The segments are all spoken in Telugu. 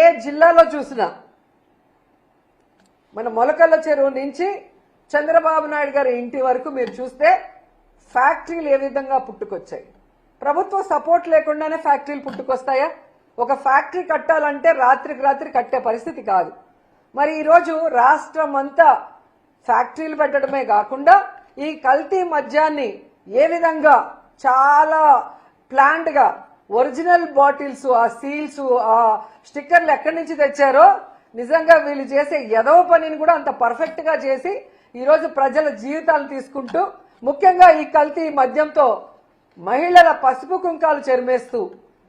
ఏ జిల్లాలో చూసినా మన మొలకల్ల చెరువు నుంచి చంద్రబాబు నాయుడు గారి ఇంటి వరకు మీరు చూస్తే ఫ్యాక్టరీలు ఏ విధంగా పుట్టుకొచ్చాయి? ప్రభుత్వ సపోర్ట్ లేకుండానే ఫ్యాక్టరీలు పుట్టుకొస్తాయా? ఒక ఫ్యాక్టరీ కట్టాలంటే రాత్రికి రాత్రి కట్టే పరిస్థితి కాదు. మరి ఈరోజు రాష్ట్రం అంతా ఫ్యాక్టరీలు పెట్టడమే కాకుండా ఈ కల్తీ మద్యాన్ని ఏ విధంగా చాలా ప్లాంట్గా ఒరిజినల్ బాటిల్స్ ఆ సీల్స్ ఆ స్టిక్కర్లు ఎక్కడి నుంచి తెచ్చారో నిజంగా వీళ్ళు చేసే ఎదవ పనిని కూడా అంత పర్ఫెక్ట్గా చేసి ఈరోజు ప్రజల జీవితాలు తీసుకుంటూ ముఖ్యంగా ఈ కల్తీ మద్యంతో మహిళల పసుపు కుంకాలు చెరిమేస్తూ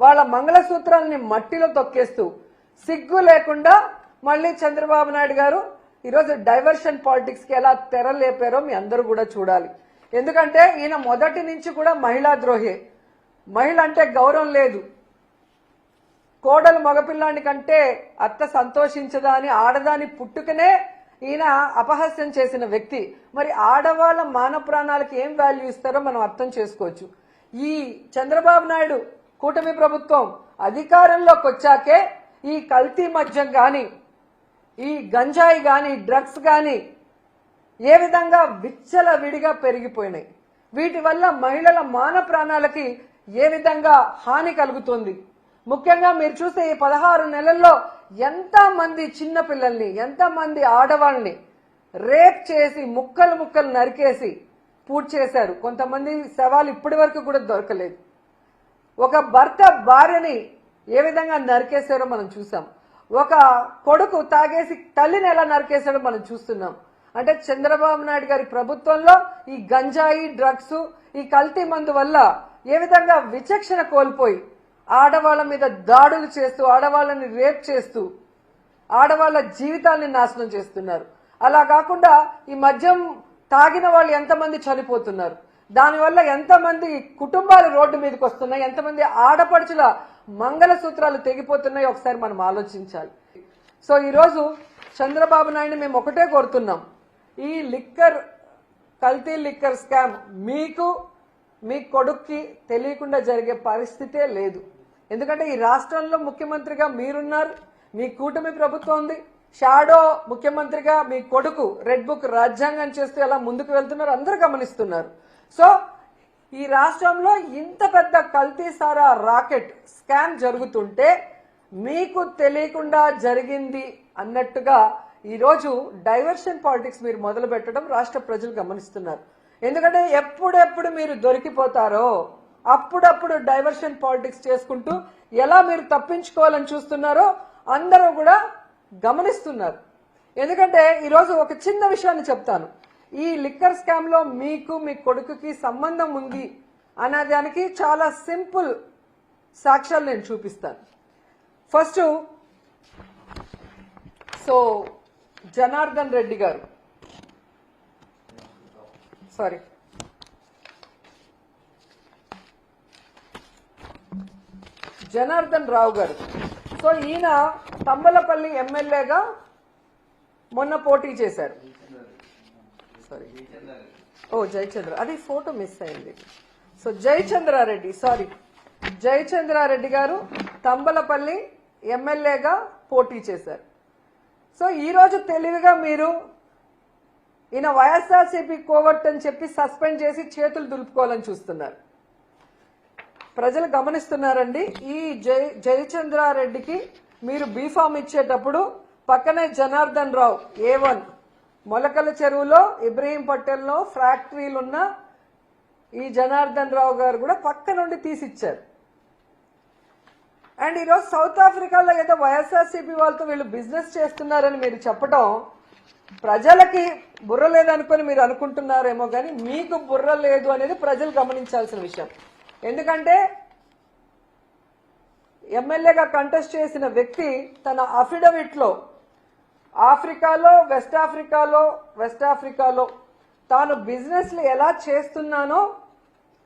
వాళ్ళ మంగళసూత్రాలని మట్టిలో తొక్కేస్తూ సిగ్గు లేకుండా మళ్ళీ చంద్రబాబు నాయుడు గారు ఈరోజు డైవర్షన్ పాలిటిక్స్కి ఎలా తెరలేపారో మీ అందరూ కూడా చూడాలి. ఎందుకంటే ఈయన మొదటి నుంచి కూడా మహిళా ద్రోహే. మహిళ అంటే గౌరవం లేదు. కోడలు మగపిల్లాని కంటే అత్త సంతోషించదా అని ఆడదాని పుట్టుకనే ఈయన అపహాస్యం చేసిన వ్యక్తి. మరి ఆడవాళ్ళ మాన ప్రాణాలకు ఏం వాల్యూ ఇస్తారో మనం అర్థం చేసుకోవచ్చు. ఈ చంద్రబాబు నాయుడు కూటమి ప్రభుత్వం అధికారంలోకి వచ్చాకే ఈ కల్తీ మద్యం కానీ ఈ గంజాయి కానీ డ్రగ్స్ కానీ ఏ విధంగా విచ్చల విడిగా పెరిగిపోయినాయి. వీటి వల్ల మహిళల మాన ప్రాణాలకి ఏ విధంగా హాని కలుగుతుంది? ముఖ్యంగా మీరు చూస్తే ఈ పదహారు నెలల్లో ఎంతమంది చిన్నపిల్లల్ని ఎంతమంది ఆడవాళ్ళని రేప్ చేసి ముక్కలు ముక్కలు నరికేసి పూర్తి చేశారు. కొంతమంది శవాలు ఇప్పటి వరకు కూడా దొరకలేదు. ఒక భర్త భార్యని ఏ విధంగా నరికేశారో మనం చూసాం. ఒక కొడుకు తాగేసి తల్లిని ఎలా నరికేశాడో మనం చూస్తున్నాం. అంటే చంద్రబాబు నాయుడు గారి ప్రభుత్వంలో ఈ గంజాయి డ్రగ్స్ ఈ కల్తీ మందు వల్ల ఏ విధంగా విచక్షణ కోల్పోయి ఆడవాళ్ళ మీద దాడులు చేస్తూ ఆడవాళ్ళని రేప్ చేస్తూ ఆడవాళ్ళ జీవితాల్ని నాశనం చేస్తున్నారు. అలా కాకుండా ఈ మద్యం తాగిన వాళ్ళు ఎంతమంది చనిపోతున్నారు? దానివల్ల ఎంతమంది కుటుంబాలు రోడ్డు మీదకి వస్తున్నాయి? ఎంతమంది ఆడపడుచుల మంగళసూత్రాలు తెగిపోతున్నాయి? ఒకసారి మనం ఆలోచించాలి. సో ఈరోజు చంద్రబాబు నాయుడు మేము ఒకటే కోరుతున్నాం. ఈ లిక్కర్ కల్తీ లిక్కర్ స్కామ్ మీకు మీ కొడుక్కి తెలియకుండా జరిగే పరిస్థితే లేదు. ఎందుకంటే ఈ రాష్ట్రంలో ముఖ్యమంత్రిగా మీరున్నారు మీ కూటమి ప్రభుత్వం ఉంది. షాడో ముఖ్యమంత్రిగా మీ కొడుకు రెడ్ బుక్ రాజ్యాంగం చేస్తూ ఎలా ముందుకు వెళ్తున్నారు అందరూ గమనిస్తున్నారు. సో ఈ రాష్ట్రంలో ఇంత పెద్ద కల్తీసారా రాకెట్ స్కామ్ జరుగుతుంటే మీకు తెలియకుండా జరిగింది అన్నట్టుగా ఈరోజు డైవర్షన్ పాలిటిక్స్ మీరు మొదలు పెట్టడం రాష్ట్ర ప్రజలు గమనిస్తున్నారు. ఎందుకంటే ఎప్పుడెప్పుడు మీరు దొరికిపోతారో అప్పుడప్పుడు డైవర్షన్ పాలిటిక్స్ చేసుకుంటూ ఎలా మీరు తప్పించుకోవాలని చూస్తున్నారో అందరూ కూడా గమనిస్తున్నారు. ఎందుకంటే ఈరోజు ఒక చిన్న విషయాన్ని చెప్తాను. ఈ లిక్కర్ స్కామ్లో మీకు మీ కొడుకుకి సంబంధం ఉంది అనేదానికి చాలా సింపుల్ సాక్ష్యాలు నేను చూపిస్తాను. ఫస్ట్ సో జనార్దన్ రెడ్డి గారు. సారీ. జనార్దన్ రావు గారు. సో ఈయన తంబలపల్లి ఎమ్మెల్యేగా మొన్న పోటీ చేశారు. సారీ ఓ జయచంద్ర. అది ఫోటో మిస్ అయింది. సో జయచంద్రారెడ్డి సారీ జయచంద్రారెడ్డి గారు తంబలపల్లి ఎమ్మెల్యేగా పోటీ చేశారు. సో ఈరోజు తెలివిగా మీరు ఈయన వైఎస్ఆర్సీపీ కోవట్ అని చెప్పి సస్పెండ్ చేసి చేతులు దులుపుకోవాలని చూస్తున్నారు. ప్రజలు గమనిస్తున్నారండి ఈ జయ జయచంద్రారెడ్డికి మీరు బీఫామ్ ఇచ్చేటప్పుడు పక్కనే జనార్దన్ రావు ఏ వన్ మొలకల చెరువులో ఇబ్రహీం పటేల్లో ఫ్యాక్టరీలు ఉన్న ఈ జనార్దన్ రావు గారు కూడా పక్క నుండి తీసిచ్చారు. అండ్ ఈరోజు సౌత్ ఆఫ్రికాలో ఏదో వైఎస్ఆర్సీపీ వాళ్ళతో వీళ్ళు బిజినెస్ చేస్తున్నారని మీరు చెప్పడం ప్రజలకి బుర్ర లేదనుకొని మీరు అనుకుంటున్నారేమో కానీ మీకు బుర్ర లేదు అనేది ప్రజలు గమనించాల్సిన విషయం. ఎందుకంటే ఎమ్మెల్యేగా కంటెస్ట్ చేసిన వ్యక్తి తన అఫిడవిట్లో ఆఫ్రికాలో వెస్ట్ ఆఫ్రికాలో వెస్ట్ ఆఫ్రికాలో తాను బిజినెస్లు ఎలా చేస్తున్నానో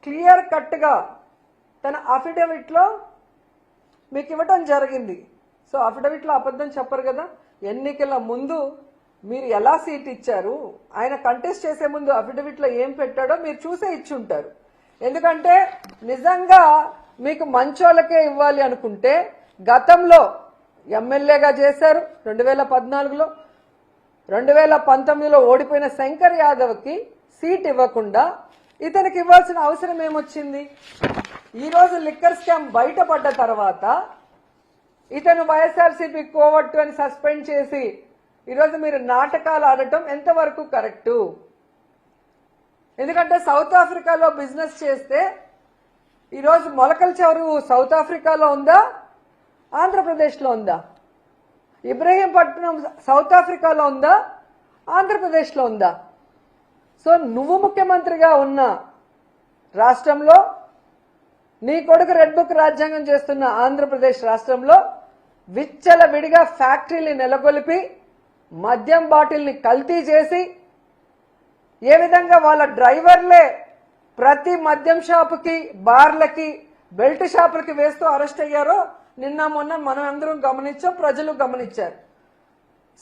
క్లియర్ కట్గా తన అఫిడవిట్లో మీకు ఇవ్వటం జరిగింది. సో అఫిడవిట్లో అబద్ధం చెప్పరు కదా? ఎన్నికల ముందు మీరు ఎలా సీట్ ఇచ్చారు? ఆయన కంటెస్ట్ చేసే ముందు అఫిడవిట్లో ఏం పెట్టాడో మీరు చూసే ఇచ్చి ఉంటారు ఎందుకంటే నిజంగా మీకు మంచోళ్ళకే ఇవ్వాలి అనుకుంటే గతంలో ఎమ్మెల్యేగా చేశారు రెండు వేల పద్నాలుగులో. రెండు వేల పంతొమ్మిదిలో ఓడిపోయిన శంకర్ యాదవ్కి సీట్ ఇవ్వకుండా ఇతనికి ఇవ్వాల్సిన అవసరం ఏమొచ్చింది? ఈరోజు లిక్కర్ స్కామ్ బయటపడ్డ తర్వాత ఇతను వైఎస్ఆర్సీపీ కోవట్టు అని సస్పెండ్ చేసి ఈరోజు మీరు నాటకాలు ఆడటం ఎంతవరకు కరెక్టు? ఎందుకంటే సౌత్ ఆఫ్రికాలో బిజినెస్ చేస్తే ఈరోజు మొలకల చెరువు సౌత్ ఆఫ్రికాలో ఉందా? ఆంధ్రప్రదేశ్లో ఉందా? ఇబ్రహీంపట్నం సౌత్ ఆఫ్రికాలో ఉందా? ఆంధ్రప్రదేశ్లో ఉందా? సో నువ్వు ముఖ్యమంత్రిగా ఉన్న రాష్ట్రంలో నీ కొడుకు రెడ్ బుక్ రాజ్యాంగం చేస్తున్న ఆంధ్రప్రదేశ్ రాష్ట్రంలో విచ్చల విడిగా ఫ్యాక్టరీని నెలకొల్పి మద్యం బాటిల్ని కల్తీ చేసి ఏ విధంగా వాళ్ళ డ్రైవర్లే ప్రతి మద్యం షాపుకి బార్లకి బెల్ట్ షాపులకి వేస్తూ అరెస్ట్ అయ్యారో నిన్న మొన్న మనం అందరం గమనించాం ప్రజలు గమనించారు.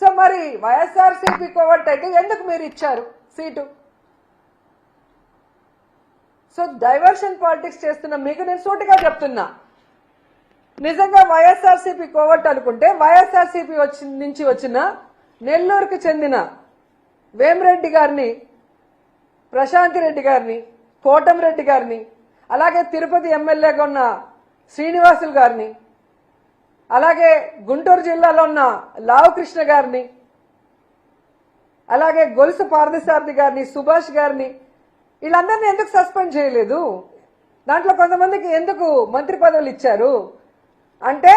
సో మరి వైఎస్ఆర్సీపీ కోవట్ అయితే ఎందుకు మీరు ఇచ్చారు సీటు? సో డైవర్షన్ పాలిటిక్స్ చేస్తున్న మీకు నేను సూటిగా చెప్తున్నా. నిజంగా వైఎస్ఆర్సీపీ కోవట్ అనుకుంటే వైఎస్ఆర్సీపీ వచ్చి నుంచి వచ్చిన నెల్లూరుకు చెందిన వేమిరెడ్డి గారిని ప్రశాంతి రెడ్డి గారిని కోటంరెడ్డి గారిని అలాగే తిరుపతి ఎమ్మెల్యేగా ఉన్న శ్రీనివాసులు గారిని అలాగే గుంటూరు జిల్లాలో ఉన్న లావు కృష్ణ గారిని అలాగే గొలుసు పార్థసారథి గారిని సుభాష్ గారిని వీళ్ళందరినీ ఎందుకు సస్పెండ్ చేయలేదు? దాంట్లో కొంతమందికి ఎందుకు మంత్రి పదవులు ఇచ్చారు? అంటే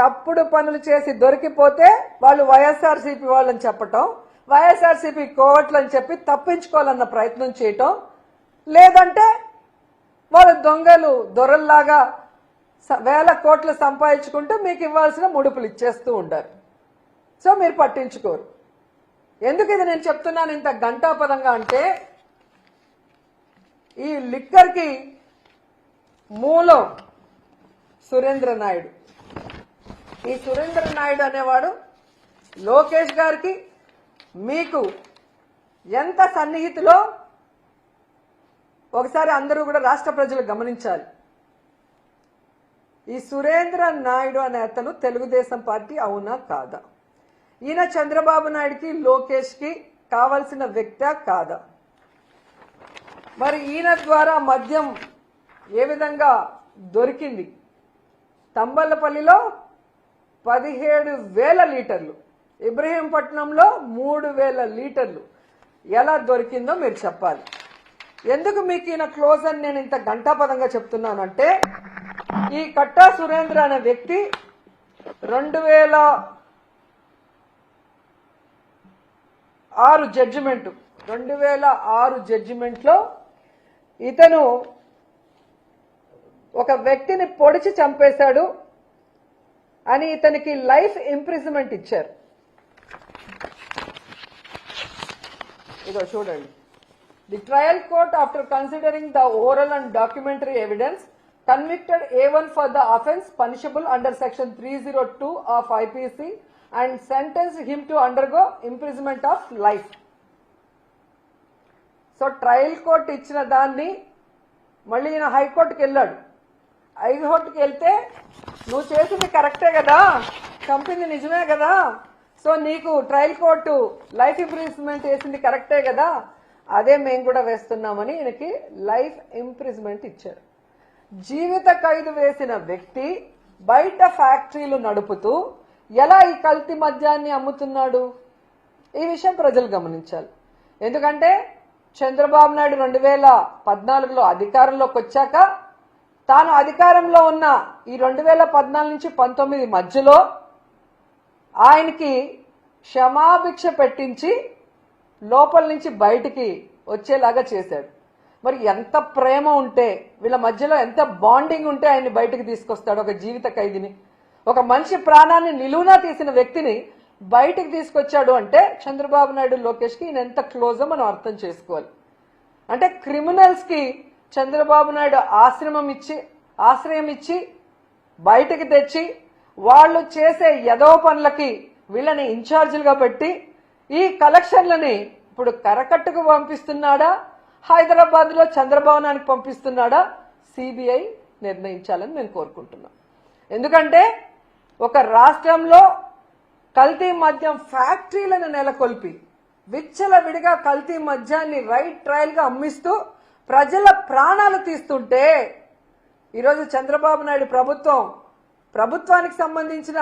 తప్పుడు పనులు చేసి దొరికిపోతే వాళ్ళు వైఎస్ఆర్సీపీ వాళ్ళని చెప్పటం వైఎస్ఆర్సీపీ కోవట్లు అని చెప్పి తప్పించుకోవాలన్న ప్రయత్నం చేయటం లేదంటే వాళ్ళు దొంగలు దొరల్లాగా స- వేల కోట్లు సంపాదించుకుంటూ మీకు ఇవ్వాల్సిన ముడుపులు ఇచ్చేస్తూ ఉంటారు. సో మీరు పట్టించుకోరు. ఎందుకు ఇది నేను చెప్తున్నాను ఇంత గంటాపదంగా అంటే ఈ లిక్కర్కి మూలం సురేంద్ర నాయుడు. ఈ సురేంద్ర నాయుడు అనేవాడు లోకేష్ గారికి మీకు ఎంత సన్నిహితులో ఒకసారి అందరూ కూడా రాష్ట్ర ప్రజలు గమనించాలి. ఈ సురేంద్ర నాయుడు అనే అతను తెలుగుదేశం పార్టీ అవునా కాదా? ఈయన చంద్రబాబు నాయుడుకి లోకేష్కి కావలసిన వ్యక్త కాదా? మరి ఈయన ద్వారా మద్యం ఏ విధంగా దొరికింది? తంబళ్ళపల్లిలో పదిహేడు వేల లీటర్లు. ఇబ్రహీంపట్నంలో మూడు వేల లీటర్లు. ఎలా దొరికిందో మీరు చెప్పాలి. ఎందుకు మీకు ఈయన క్లోజ్ అని నేను ఇంత గంటాపదంగా చెప్తున్నానంటే ఈ కట్టా సురేంద్ర అనే వ్యక్తి రెండు వేల ఆరు జడ్జిమెంట్ రెండు వేల ఆరు జడ్జిమెంట్లో ఇతను ఒక వ్యక్తిని పొడిచి చంపేశాడు. అని ఇతనికి లైఫ్ ఇంప్రిజన్మెంట్ ఇచ్చారు. ఇదో చూడండి. The trial court after considering the oral and documentary evidence convicted A one for the offence punishable under section three zero two of IPC and sentence him to undergo imprisonment of life so trial court ఇచ్చిన దాన్ని మళ్ళీ ఈయన హైకోర్టుకి వెళ్ళాడు. హైకోర్టుకి వెళ్తే నువ్వు చేసింది కరెక్టే కదా. కంపెనీ నిజమే కదా. సో నీకు ట్రయల్ కోర్టు లైఫ్ ఇంప్రిజ్మెంట్ వేసింది కరెక్టే కదా. అదే మేము కూడా వేస్తున్నామని ఈయనకి లైఫ్ ఇంప్రిజ్మెంట్ ఇచ్చారు. జీవిత ఖైదు వేసిన వ్యక్తి బయట ఫ్యాక్టరీలు నడుపుతూ ఎలా ఈ కల్తీ మద్యాన్ని అమ్ముతున్నాడు? ఈ విషయం ప్రజలు గమనించాలి. ఎందుకంటే చంద్రబాబు నాయుడు రెండు వేల పద్నాలుగులో అధికారంలోకి వచ్చాక తాను అధికారంలో ఉన్న ఈ రెండు వేల పద్నాలుగు నుంచి పంతొమ్మిది మధ్యలో ఆయనకి క్షమాభిక్ష పెట్టించి లోపల నుంచి బయటికి వచ్చేలాగా చేశాడు. మరి ఎంత ప్రేమ ఉంటే వీళ్ళ మధ్యలో ఎంత బాండింగ్ ఉంటే ఆయన్ని బయటికి తీసుకొస్తాడు ఒక జీవిత ఖైదీని. ఒక మనిషి ప్రాణాన్ని నిలువునా తీసిన వ్యక్తిని బయటికి తీసుకొచ్చాడు అంటే చంద్రబాబు నాయుడు లోకేష్కి ఈయన ఎంత క్లోజో మనం అర్థం చేసుకోవాలి. అంటే క్రిమినల్స్కి చంద్రబాబు నాయుడు ఆశ్రమం ఇచ్చి ఆశ్రయం ఇచ్చి బయటకు తెచ్చి వాళ్ళు చేసే యదవ పనులకి వీళ్ళని ఇన్ఛార్జీలుగా పెట్టి ఈ కలెక్షన్లని ఇప్పుడు కరకట్టుకు పంపిస్తున్నాడా? హైదరాబాద్లో చంద్రభవనానికి పంపిస్తున్నాడా? సిబిఐ నిర్ణయించాలని నేను కోరుకుంటున్నాను ఎందుకంటే ఒక రాష్ట్రంలో కల్తీ మద్యం ఫ్యాక్టరీలను నెలకొల్పి విచ్చల విడిగా కల్తీ మద్యాన్ని రైట్ ట్రయల్గా అమ్మిస్తూ ప్రజల ప్రాణాలు తీస్తుంటే ఈరోజు చంద్రబాబు నాయుడు ప్రభుత్వం ప్రభుత్వానికి సంబంధించిన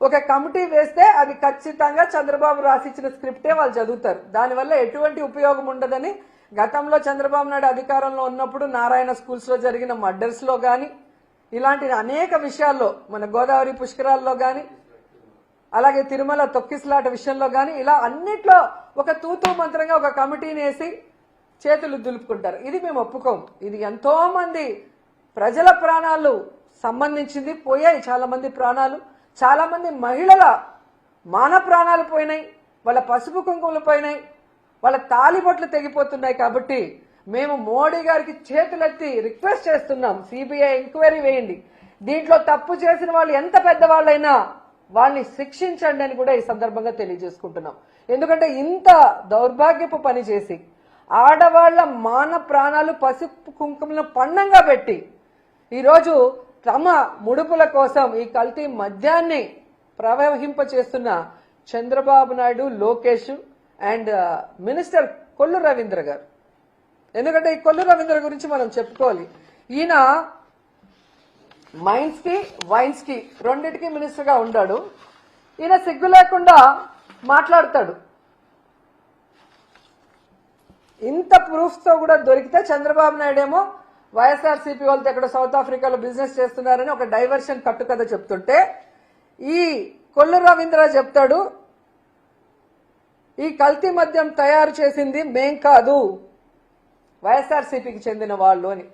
ఒక కమిటీ వేస్తే అది ఖచ్చితంగా చంద్రబాబు రాసిచ్చిన స్క్రిప్టే వాళ్ళు చదువుతారు. దానివల్ల ఎటువంటి ఉపయోగం ఉండదని గతంలో చంద్రబాబు నాయుడు అధికారంలో ఉన్నప్పుడు నారాయణ స్కూల్స్లో జరిగిన మర్డర్స్లో కానీ ఇలాంటి అనేక విషయాల్లో మన గోదావరి పుష్కరాల్లో కానీ అలాగే తిరుమల తొక్కిసలాట విషయంలో కానీ ఇలా అన్నిట్లో ఒక తూతూ మంత్రంగా ఒక కమిటీని వేసి చేతులు దులుపుకుంటారు. ఇది మేము ఒప్పుకోం. ఇది ఎంతోమంది ప్రజల ప్రాణాలు సంబంధించింది పోయాయి. చాలామంది ప్రాణాలు చాలామంది మహిళల మాన ప్రాణాలు పోయినాయి. వాళ్ళ పసుపు కుంకుమలు పోయినాయి. వాళ్ళ తాలిబొట్లు తెగిపోతున్నాయి కాబట్టి మేము మోడీ గారికి చేతులెత్తి రిక్వెస్ట్ చేస్తున్నాం. సిబిఐ ఎంక్వైరీ వేయండి. దీంట్లో తప్పు చేసిన వాళ్ళు ఎంత పెద్దవాళ్ళైనా వాళ్ళని శిక్షించండి అని కూడా ఈ సందర్భంగా తెలియజేసుకుంటున్నాం. ఎందుకంటే ఇంత దౌర్భాగ్యపు పని చేసి ఆడవాళ్ళ మాన ప్రాణాలు పసుపు కుంకుమలను పండంగా పెట్టి ఈరోజు తమ ముడుపుల కోసం ఈ కల్తీ మద్యాన్ని ప్రవహింప చేస్తున్న చంద్రబాబు నాయుడు లోకేష్ అండ్ మినిస్టర్ కొల్లు రవీంద్ర గారు. ఎందుకంటే ఈ కొల్లు రవీంద్ర గురించి మనం చెప్పుకోవాలి. ఈయన మైన్స్కి వైన్స్కి రెండింటికి మినిస్టర్గా ఉన్నాడు ఈయన సిగ్గు లేకుండా మాట్లాడతాడు. ఇంత ప్రూఫ్తో కూడా దొరికితే చంద్రబాబు నాయుడు ఏమో వైఎస్ఆర్సీపీ వాళ్ళతో ఎక్కడ సౌత్ ఆఫ్రికాలో బిజినెస్ చేస్తున్నారని ఒక డైవర్షన్ కట్టుకథ చెప్తుంటే ఈ కొల్లు రవీంద్ర చెప్తాడు ఈ కల్తీ మద్యం తయారు చేసింది మేం కాదు వైఎస్ఆర్సీపీకి చెందిన వాళ్ళు అని.